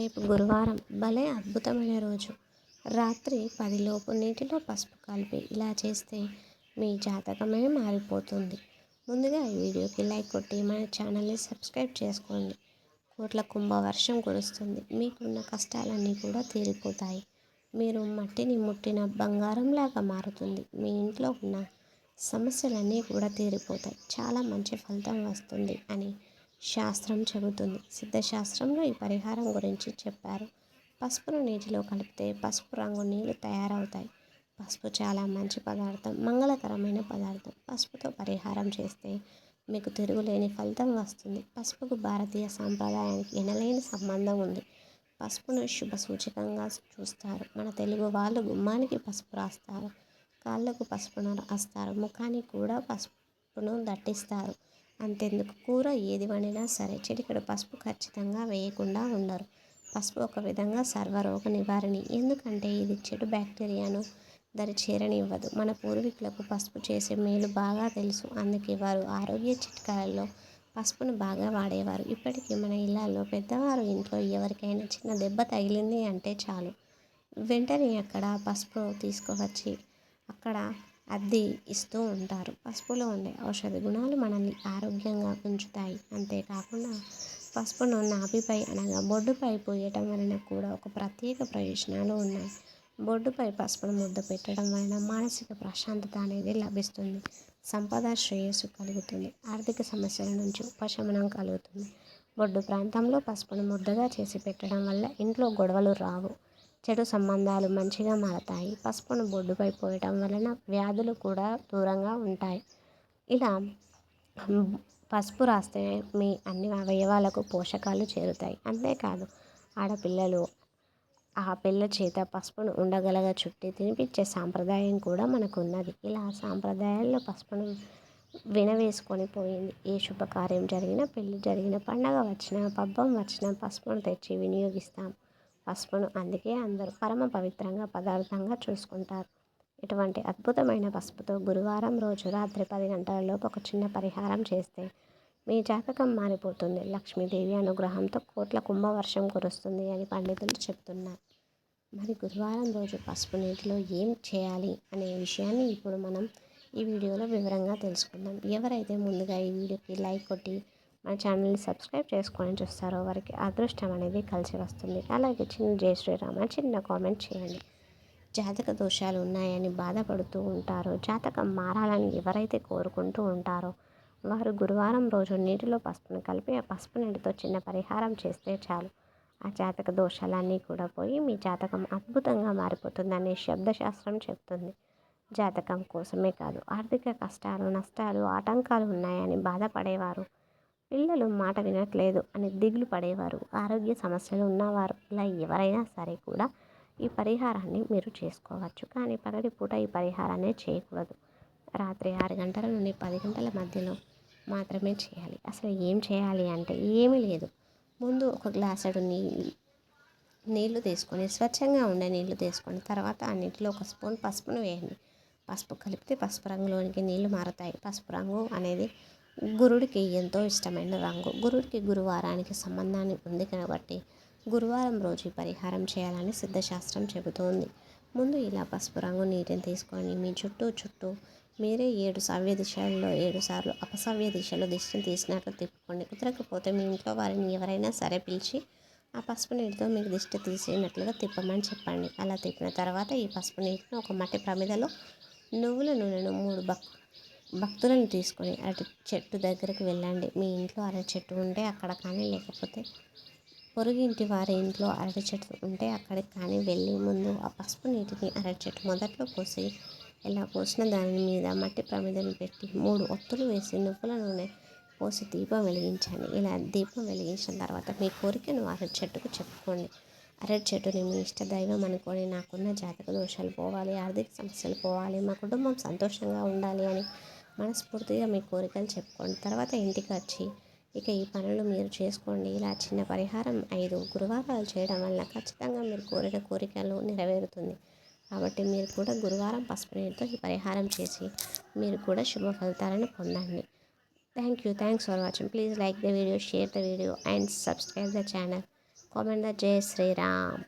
రేపు గురువారం భలే అద్భుతమైన రోజు. రాత్రి పదిలోపు నీటిలో పసుపు కలిపి ఇలా చేస్తే మీ జాతకమే మారిపోతుంది. ముందుగా ఈ వీడియోకి లైక్ కొట్టి మన ఛానల్ని సబ్స్క్రైబ్ చేసుకోండి. కోట్ల కుంభ వర్షం కురుస్తుంది. మీకున్న కష్టాలన్నీ కూడా తీరిపోతాయి. మీరు మట్టిని ముట్టిన బంగారంలాగా మారుతుంది. మీ ఇంట్లో ఉన్న సమస్యలన్నీ కూడా తీరిపోతాయి. చాలా మంచి ఫలితం వస్తుంది అని శాస్త్రం చెబుతుంది. సిద్ధశాస్త్రంలో ఈ పరిహారం గురించి చెప్పారు. పసుపును నీటిలో కలిపితే పసుపు రంగు నీళ్ళు తయారవుతాయి. పసుపు చాలా మంచి పదార్థం మంగళకరమైన పదార్థం. పసుపుతో పరిహారం చేస్తే మీకు తిరుగులేని ఫలితం వస్తుంది. పసుపుకు భారతీయ సాంప్రదాయానికి ఎనలేని సంబంధం ఉంది. పసుపును శుభ సూచకంగా చూస్తారు. మన తెలుగు వాళ్ళు గుమ్మానికి పసుపు రాస్తారు. కాళ్ళకు పసుపును రాస్తారు. ముఖానికి కూడా పసుపును దట్టిస్తారు. అంతెందుకు కూర ఏది వండినా సరే చిటికెడు పసుపు ఖచ్చితంగా వేయకుండా ఉండరు. పసుపు ఒక విధంగా సర్వరోగ నివారణి. ఎందుకంటే ఇది చెడు బ్యాక్టీరియాను దరి చేరనివ్వదు. మన పూర్వీకులకు పసుపు చేసే మేలు బాగా తెలుసు. అందుకే వారు ఆరోగ్య చిట్కాలలో పసుపును బాగా వాడేవారు. ఇప్పటికీ మన ఇళ్ళలో పెద్దవారు ఇంట్లో ఎవరికైనా చిన్న దెబ్బ తగిలింది అంటే చాలు. వెంటనే అక్కడ పసుపు తీసుకువచ్చి అక్కడ అద్దె ఇస్తూ ఉంటారు. పసుపులో ఉండే ఔషధ గుణాలు మనల్ని ఆరోగ్యంగా ఉంచుతాయి. అంతేకాకుండా పసుపును నాభిపై అనగా బొడ్డుపై పోయటం వలన కూడా ఒక ప్రత్యేక ప్రయోజనాలు ఉన్నాయి. బొడ్డుపై పసుపును ముద్ద పెట్టడం వలన మానసిక ప్రశాంతత అనేది లభిస్తుంది. సంపద శ్రేయస్సు కలుగుతుంది. ఆర్థిక సమస్యల నుంచి ఉపశమనం కలుగుతుంది. బొడ్డు ప్రాంతంలో పసుపును ముద్దగా చేసి పెట్టడం వల్ల ఇంట్లో గొడవలు రావు. చెడు సంబంధాలు మంచిగా మారతాయి. పసుపును బొడ్డుపై పోయటం వలన వ్యాధులు కూడా దూరంగా ఉంటాయి. ఇలా పసుపు రాస్తే మీ అన్ని అవయవాలకు పోషకాలు చేరుతాయి. అంతేకాదు ఆడపిల్లలు ఆ పిల్ల చేత పసుపును ఉండగలగా చుట్టి తినిపించే సాంప్రదాయం కూడా మనకు ఉన్నది ఇలా సాంప్రదాయాల్లో పసుపును వినవేసుకొని పోయింది. ఏ శుభకార్యం జరిగినా పెళ్ళి జరిగిన పండగ వచ్చినా పబ్బం వచ్చినా పసుపును తెచ్చి వినియోగిస్తాం. పసుపును అందుకే అందరూ పరమ పవిత్రంగా పదార్థంగా చూసుకుంటారు. ఇటువంటి అద్భుతమైన పసుపుతో గురువారం రోజు రాత్రి పది గంటలలోపు ఒక చిన్న పరిహారం చేస్తే మీ జాతకం మారిపోతుంది. లక్ష్మీదేవి అనుగ్రహంతో కోట్ల కుంభవర్షం కురుస్తుంది అని పండితులు చెప్తున్నారు. మరి గురువారం రోజు పసుపు నీటిలో ఏం చేయాలి అనే విషయాన్ని ఇప్పుడు మనం ఈ వీడియోలో వివరంగా తెలుసుకుందాం. ఎవరైతే ముందుగా ఈ వీడియోకి లైక్ కొట్టి మన ఛానల్ని సబ్స్క్రైబ్ చేసుకొని చూస్తారో. వారికి అదృష్టం అనేది కలిసి వస్తుంది. అలాగే చిన్న జయ శ్రీరామ చిన్న కామెంట్ చేయండి. జాతక దోషాలు ఉన్నాయని బాధపడుతూ ఉంటారో. జాతకం మారాలని ఎవరైతే కోరుకుంటూ ఉంటారో వారు గురువారం రోజు నీటిలో పసుపును కలిపి ఆ పసుపు నీటితో చిన్న పరిహారం చేస్తే చాలు. ఆ జాతక దోషాలన్నీ కూడా పోయి మీ జాతకం అద్భుతంగా మారిపోతుందని శబ్దశాస్త్రం చెప్తుంది. జాతకం కోసమే కాదు ఆర్థిక కష్టాలు నష్టాలు ఆటంకాలు ఉన్నాయని బాధపడేవారు. పిల్లలు మాట వినట్లేదు అని దిగులు పడేవారు. ఆరోగ్య సమస్యలు ఉన్నవారు ఇలా ఎవరైనా సరే కూడా ఈ పరిహారాన్ని మీరు చేసుకోవచ్చు. కానీ పగటి పూట ఈ పరిహారాన్ని చేయకూడదు. రాత్రి ఆరు గంటల నుండి పది గంటల మధ్యలో మాత్రమే చేయాలి. అసలు ఏం చేయాలి అంటే ఏమీ లేదు. ముందు ఒక గ్లాసుడు నీళ్ళు నీళ్ళు తీసుకొని స్వచ్ఛంగా ఉండే నీళ్ళు తీసుకొని తర్వాత ఆ నీటిలో ఒక స్పూన్ పసుపును వేయండి. పసుపు కలిపితే పసుపు రంగులోనికి నీళ్ళు మారుతాయి. పసుపు రంగు అనేది గురుడికి ఎంతో ఇష్టమైన రంగు. గురుడికి గురువారానికి సంబంధాన్ని ఉంది కాబట్టి గురువారం రోజు పరిహారం చేయాలని సిద్ధశాస్త్రం చెబుతోంది. ముందు ఇలా పసుపు రంగు నీటిని తీసుకొని మీ చుట్టూ చుట్టూ మీరే ఏడు సవ్య దిశల్లో ఏడు సార్లు అపసవ్య దిశలో దిష్టిని తీసినట్లు తిప్పుకోండి. కుదరకపోతే మీ ఇంట్లో వారిని ఎవరైనా సరే పిలిచి ఆ పసుపు నీటితో మీకు దిష్టి తీసినట్లుగా తిప్పమని చెప్పండి. అలా తిప్పిన తర్వాత ఈ పసుపు నీటిని ఒక మట్టి ప్రమిదలో నువ్వుల నూనెను మూడు బక్ భక్తులను తీసుకొని అరటి చెట్టు దగ్గరికి వెళ్ళండి. మీ ఇంట్లో అరటి చెట్టు ఉంటే అక్కడ కానీ లేకపోతే పొరుగింటి వారి ఇంట్లో అరటి చెట్టు ఉంటే అక్కడికి కానీ వెళ్ళి ముందు ఆ పసుపు నీటిని అరటి చెట్టు మొదట్లో పోసి ఇలా పోసిన దాని మీద మట్టి ప్రమిదను పెట్టి మూడు ఒత్తులు వేసి నువ్వుల నూనె పోసి దీపం వెలిగించండి. ఇలా దీపం వెలిగించిన తర్వాత మీ కోరికను అరటి చెట్టుకు చెప్పుకోండి. అరటి చెట్టుని మీ ఇష్ట దైవం అనుకొని నాకున్న జాతక దోషాలు పోవాలి ఆర్థిక సమస్యలు పోవాలి మా కుటుంబం సంతోషంగా ఉండాలి అని మనస్ఫూర్తిగా మీ కోరికలు చెప్పుకోండి. తర్వాత ఇంటికి వచ్చి ఇక ఈ పనులు మీరు చేసుకోండి. ఇలా చిన్న పరిహారం ఐదు గురువారాలు చేయడం వల్ల ఖచ్చితంగా మీరు కోరిన కోరికలు నెరవేరుతుంది. కాబట్టి మీరు కూడా గురువారం పసుపు నీటితో ఈ పరిహారం చేసి మీరు కూడా శుభ ఫలితాలను పొందండి. Thank you. Thanks for watching. Please like the video share the video and subscribe the channel. Comment the జై శ్రీరామ్.